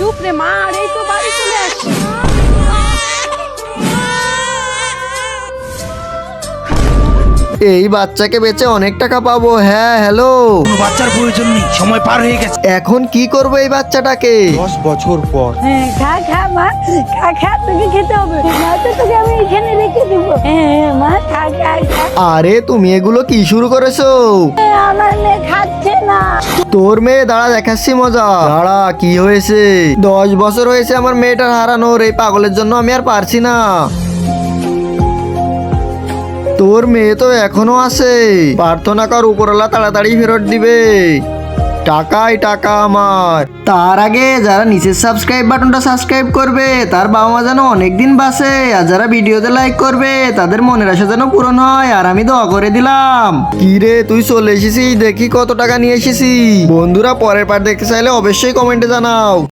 চুপ রে মা আর এই তো বাড়ি চলে আসছি। এই বাচ্চাকে বেচে অনেক টাকা পাবো হ্যাঁ হ্যালো বাচ্চার প্রয়োজন নেই সময় পার হয়ে গেছে। এখন কি করব এই বাচ্চাটাকে? দশ বছর পর। হ্যাঁ খা খা মা খা খা তোকে খেতে হবে। নয়তো তোকে আমি এখানে রেখে দেবো। হ্যাঁ মা খা খা খা। আরে তুমি এগুলো কি শুরু করেছ? হ্যাঁ, আমার মেয়ে খাচ্ছে না। তোর মেয়ে দাঁড়া দেখাচ্ছি মজা। দাঁড়া কি হয়েছে? দশ বছর হয়েছে আমার মেয়েটার হারানোর এই পাগলের জন্য আমি আর পারছি না। তোর মেয়ে তো এখনও আছে। প্রার্থনা কর উপরওয়ালা তাড়াতাড়ি ফেরত দিবে। টাকাই টাকা আমার। তার আগে যারা নিচের সাবস্ক্রাইব বাটনটা সাবস্ক্রাইব করবে, তার বাবা মা যেন অনেকদিন বাসে আর যারা ভিডিওতে লাইক করবে, তাদের মনের আশা যেন পূরণ হয়, আর আমি দোয়া করে দিলাম। কি রে তুই চলে এসেছিস? দেখি কত টাকা নিয়ে এসেছি বন্ধুরা, পরের পার দেখতে চাইলে অবশ্যই কমেন্টে জানাও।